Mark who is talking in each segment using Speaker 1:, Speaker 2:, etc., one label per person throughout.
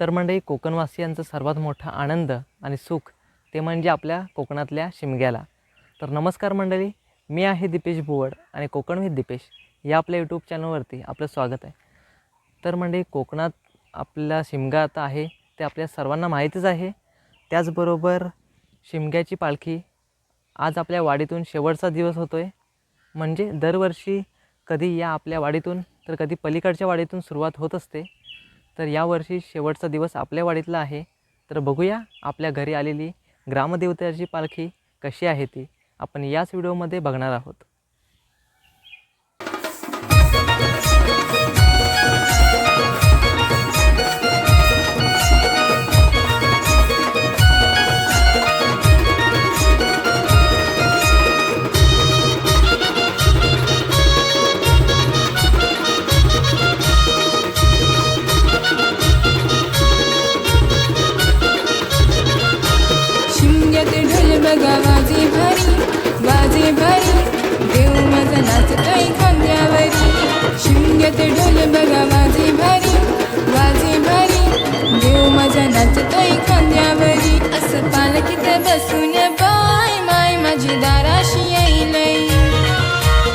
Speaker 1: तर मंडळी कोकणवासियांचा सर्वात मोठा आनंद आणि सुख ते म्हणजे आपल्या कोकणातल्या शिमग्याला. तर नमस्कार मंडळी मी आहे दीपेश भुवड आणि कोकण विथ दीपेश या आपल्या यूट्यूब चॅनलवरती आपलं स्वागत आहे. तर मंडळी कोकणात आपला शिमगा आता आहे ते आपल्या सर्वांना माहितीच आहे. त्याचबरोबर शिमग्याची पालखी आज आपल्या वाडीतून शेवटचा दिवस होतो आहे म्हणजे दरवर्षी कधी या आपल्या वाडीतून तर कधी पलीकडच्या वाडीतून सुरुवात होत असते. तर यावर्षी शेवटचा दिवस आपल्या वाडीतला आहे. तर बघूया आपल्या घरी आलेली ग्रामदेवतेची पालखी कशी आहे ती आपण याच व्हिडिओमध्ये बघणार आहोत.
Speaker 2: माझा नाचतोय खांद्यावरी शिमग्यात ढोल बघा वाजे भारी वाजे भारी देव माझा नाचतोय खांद्यावरी असं पालखीत बसून बाय माय माझी दाराशी येईलय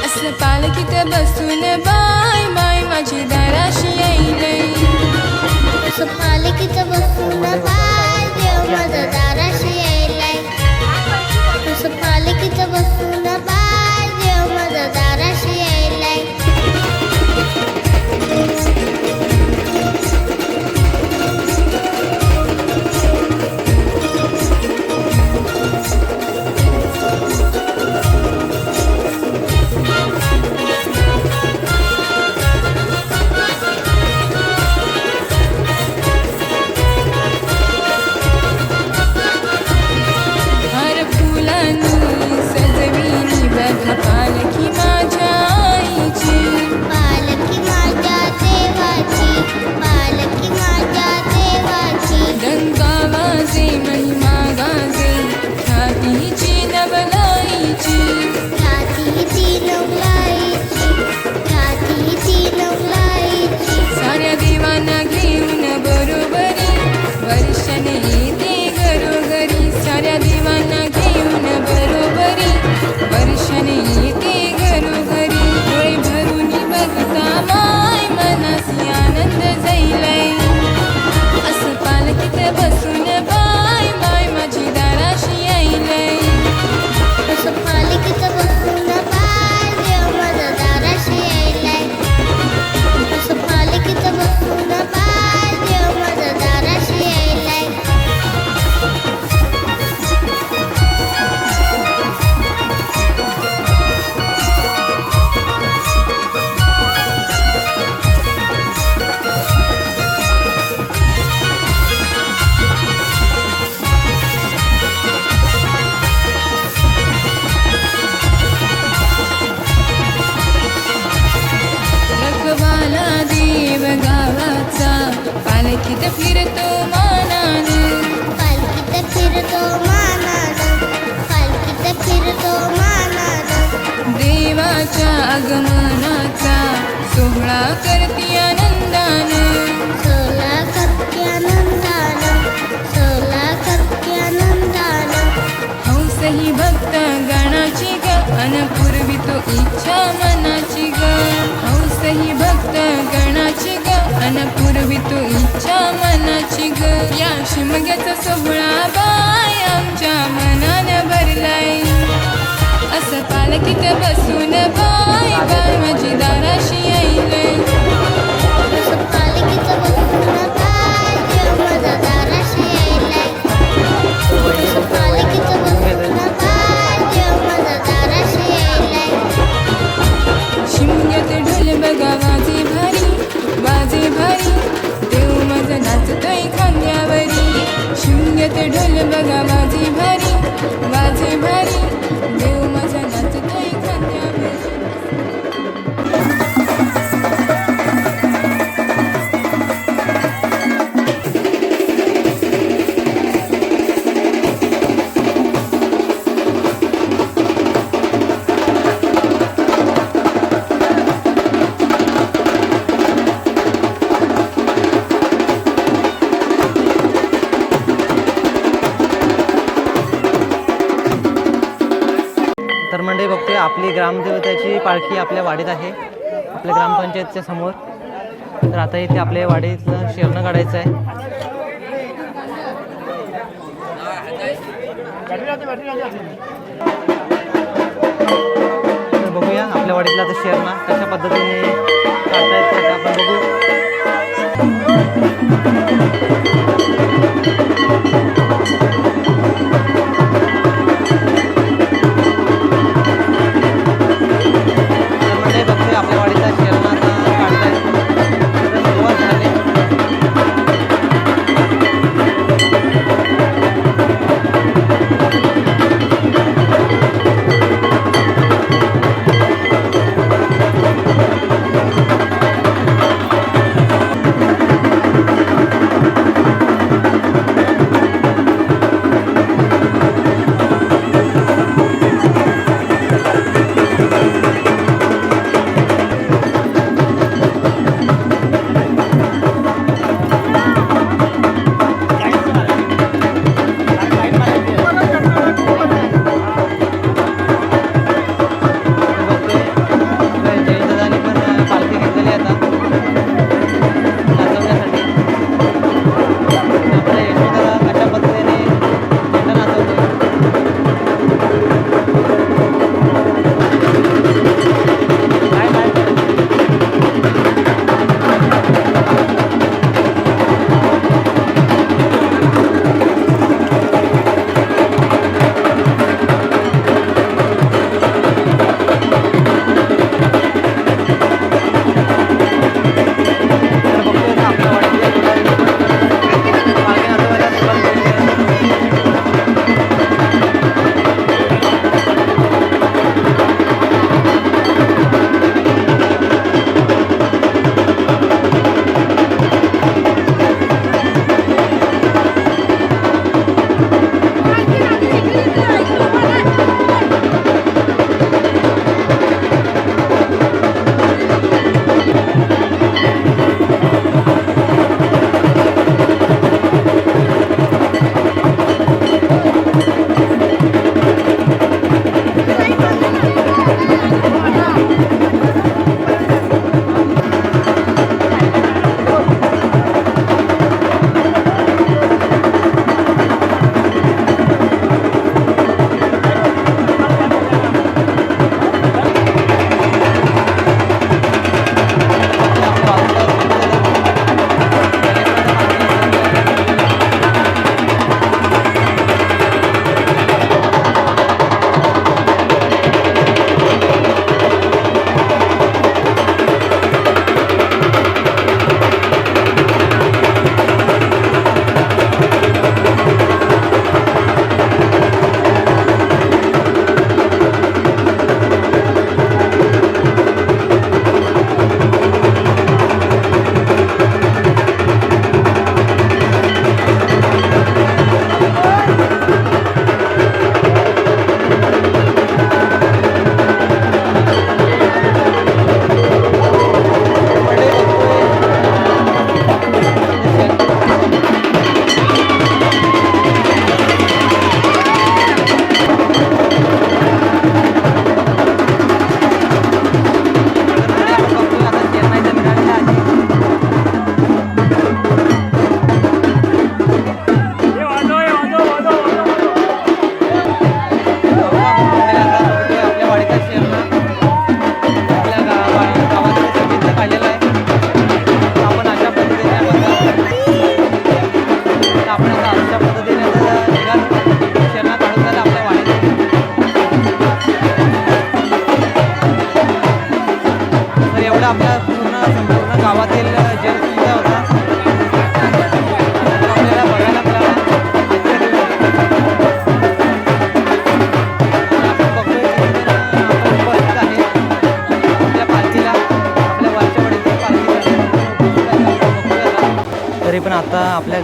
Speaker 2: असं पालखीत बसून बाय माय माझी दाराशी येईलय
Speaker 3: पालिकेचं बसून बाय देव माझा दाराशी यायलाय तसं पालिकेचं बसून
Speaker 2: गणाची पूर्वी तो इच्छा मनाची ग. हौसही भक्त गणाची ग. अन पूर्वी तो इच्छा मनाची ग. या शिमग्याचा सोहळा बाय आमच्या मनान भरलाय. असं पालखीत बसून बाय बाय माझी दाराशी यायलंय.
Speaker 3: माझा
Speaker 2: खांद्यावरी. शून्यत ढोल बघा माझी भारी वाजे भारी. देव माझा नाचतोय.
Speaker 1: आपली ग्रामदेवताची पालखी आपल्या वाडीत आहे. आपल्या ग्रामपंचायतच्या समोर. तर आता इथे आपल्या वाडीतलं शेरणं काढायचं आहे. तर बघूया आपल्या वाडीतला आता शेरणा कशा पद्धतीने काढता ते आपण बघू.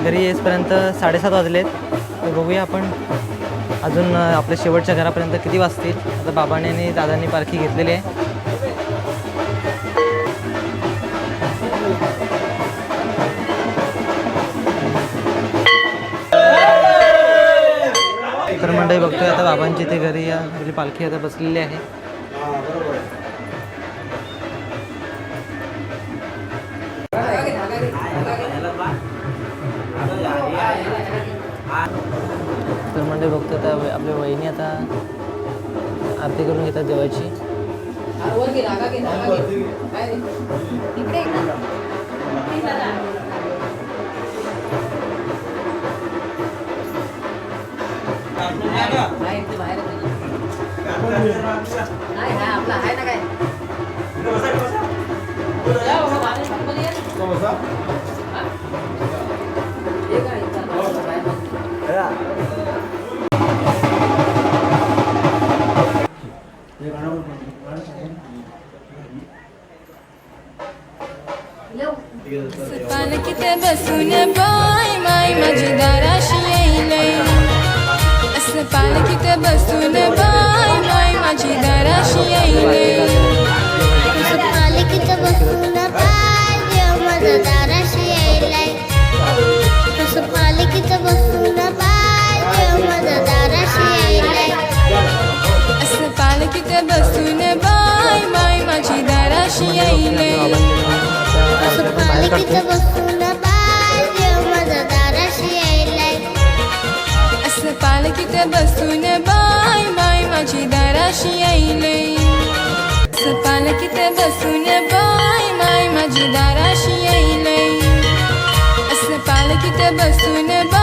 Speaker 1: घरी येईपर्यंत साडेसात वाजलेत. तर बघूया आपण अजून आपल्या शेवटच्या घरापर्यंत किती वाजतील. आता बाबाने आणि दादांनी पालखी घेतलेली आहे. तर मंडळी मंडळी बघतोय आता बाबांची ते घरी या आपली पालखी आता बसलेली आहे. मंडळी बघतो आता आपल्या वहिनी आता आरती करून घेतात देवाची.
Speaker 2: पालखीत बसून बाय माय माझी दाराशी येईलय असं पालखीत बसून बाय माय माझी दाराशी येईलय
Speaker 3: असं पालखीत बसून बाय देव माझा दाराशी यायलाय बसून बाय
Speaker 2: माय माझी दाराशी येईलय
Speaker 3: असं पालखीत बसून बाय
Speaker 2: माय माझी दाराशी येईलय असं पालखीत बसून बाय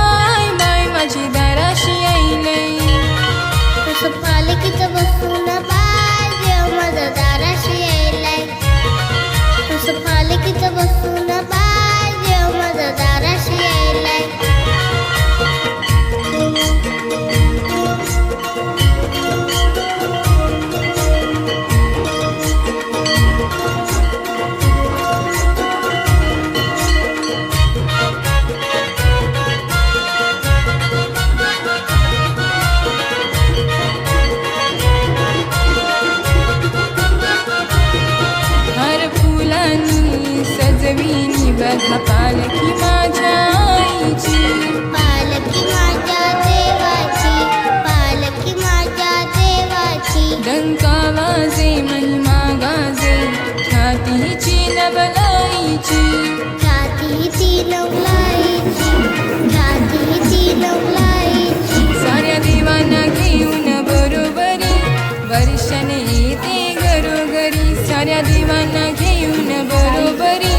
Speaker 2: साऱ्या देवांना घेऊन बरोबरी.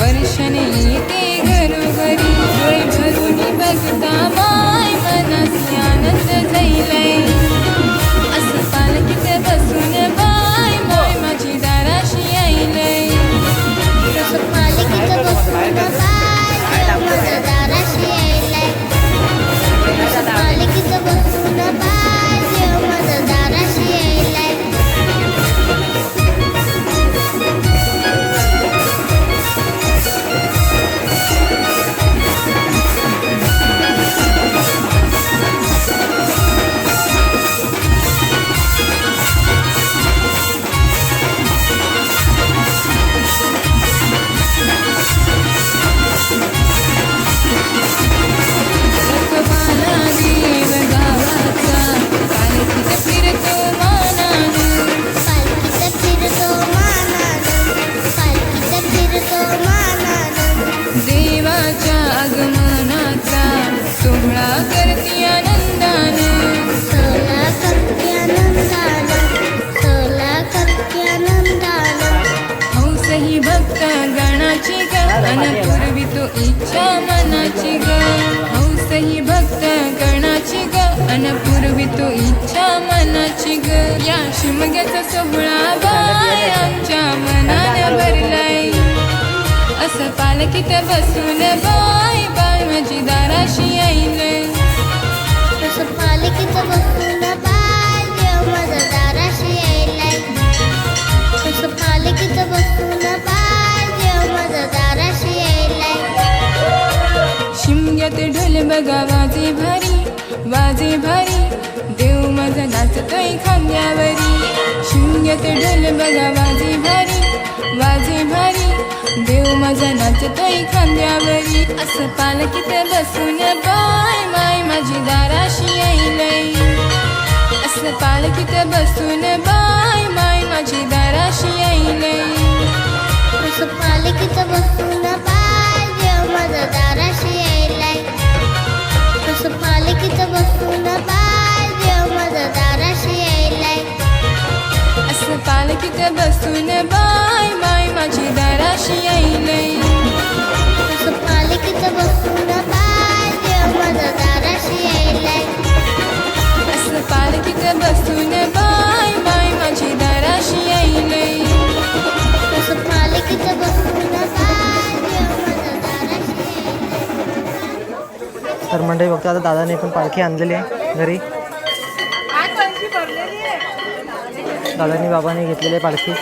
Speaker 2: वर्षाने येते घरोघरी. भरून बघता माय मनासी आनंद जाईलाय तो इच्छा मनाची ग? हौसही भक्त गणाची ग. अन पूर्वी तो इच्छा मनाची ग. या शिमग्याचा सोहळा बाय आमच्या मनानं भरलाय. असं पालखीत बसून बाय बाय माझी दाराशी आईलय वाजे भारी देव माझा नाचतोय खांद्यावरी. शिमग्यात ढोल बघा वाजे भारी वाजे भारी देव माझा नाचतोय खांद्यावरी. असं पालकीत बसून बाय माय माझी दाराशी येईलय असं पालकीत बसून बाय माय माझी दाराशी येईले
Speaker 3: असं पालकीत बसून बसून बाय
Speaker 2: माय माझी दाराशी येईले
Speaker 3: असं पालखीत बसून बाय देव माझा दाराशी यायलाय
Speaker 2: असं पालखीत बसून बाय माय माझी दाराशी येईले
Speaker 3: असं पालखीत बसून बाय देव माझा दाराशी यायलाय
Speaker 1: तर मंडळी बघतो आता दादाने पण पालखी आणलेली आहे घरी. दादानी बाबाने घेतलेले पालखी.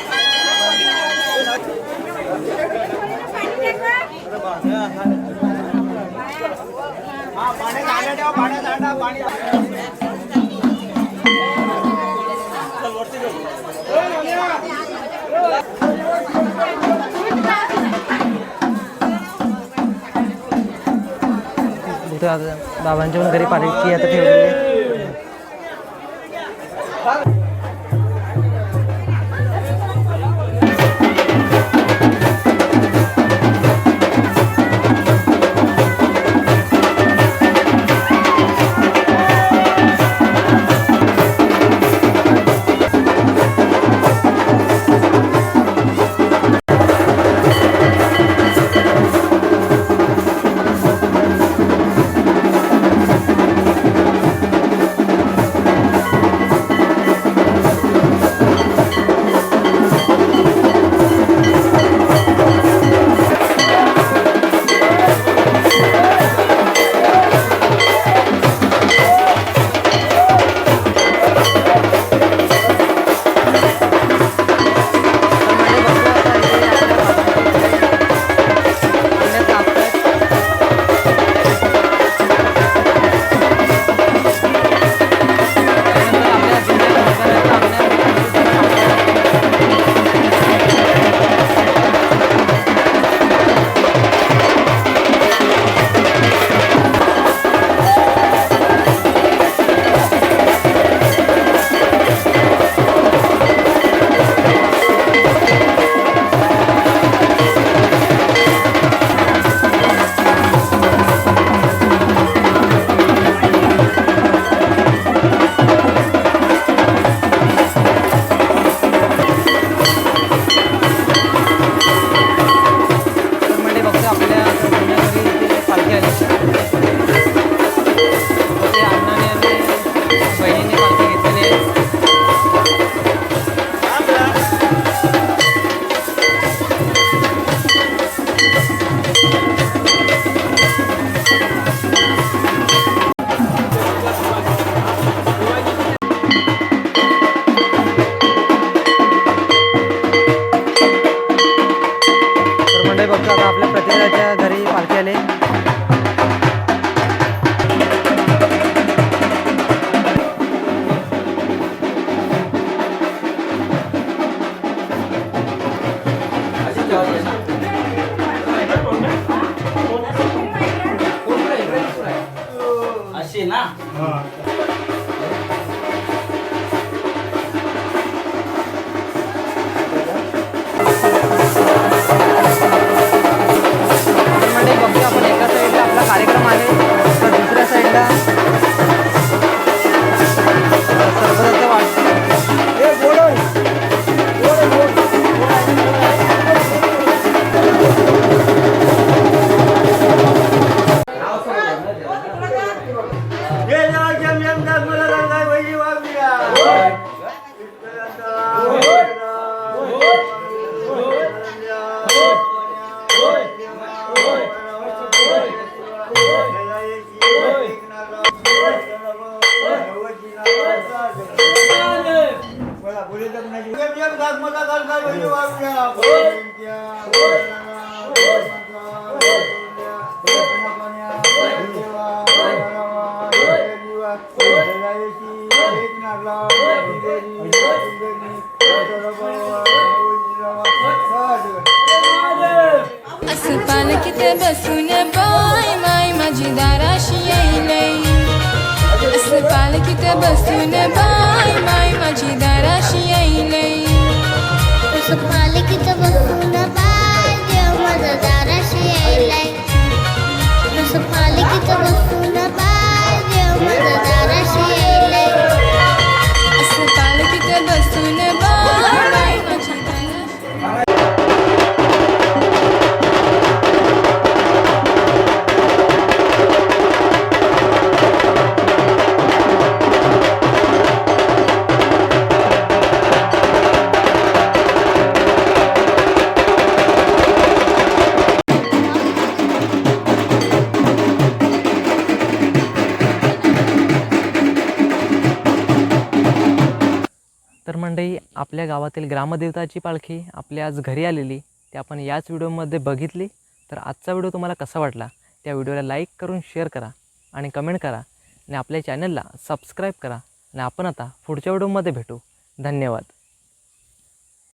Speaker 1: बाबांच्या पण घरी पालखी आता ठेवलेली
Speaker 4: पाल किती
Speaker 1: बसून बाय माय माझी दाराशी येईल पाल किती बसून बाय माय माझी दाराशी येईल
Speaker 2: पाल किती बसून बाय देव माझा दाराशी येईल पाल किती बसून बाय
Speaker 1: देव माझा आपल्या गावातील ग्रामदेवताची पालखी आपल्या आज घरी आलेली ते आपण याच व्हिडिओमध्ये बघितली. तर आजचा व्हिडिओ तुम्हाला कसा वाटला? त्या व्हिडिओला लाईक करून शेअर करा आणि कमेंट करा आणि आपल्या चॅनलला सबस्क्राईब करा. आणि आपण आता पुढच्या व्हिडिओमध्ये भेटू. धन्यवाद.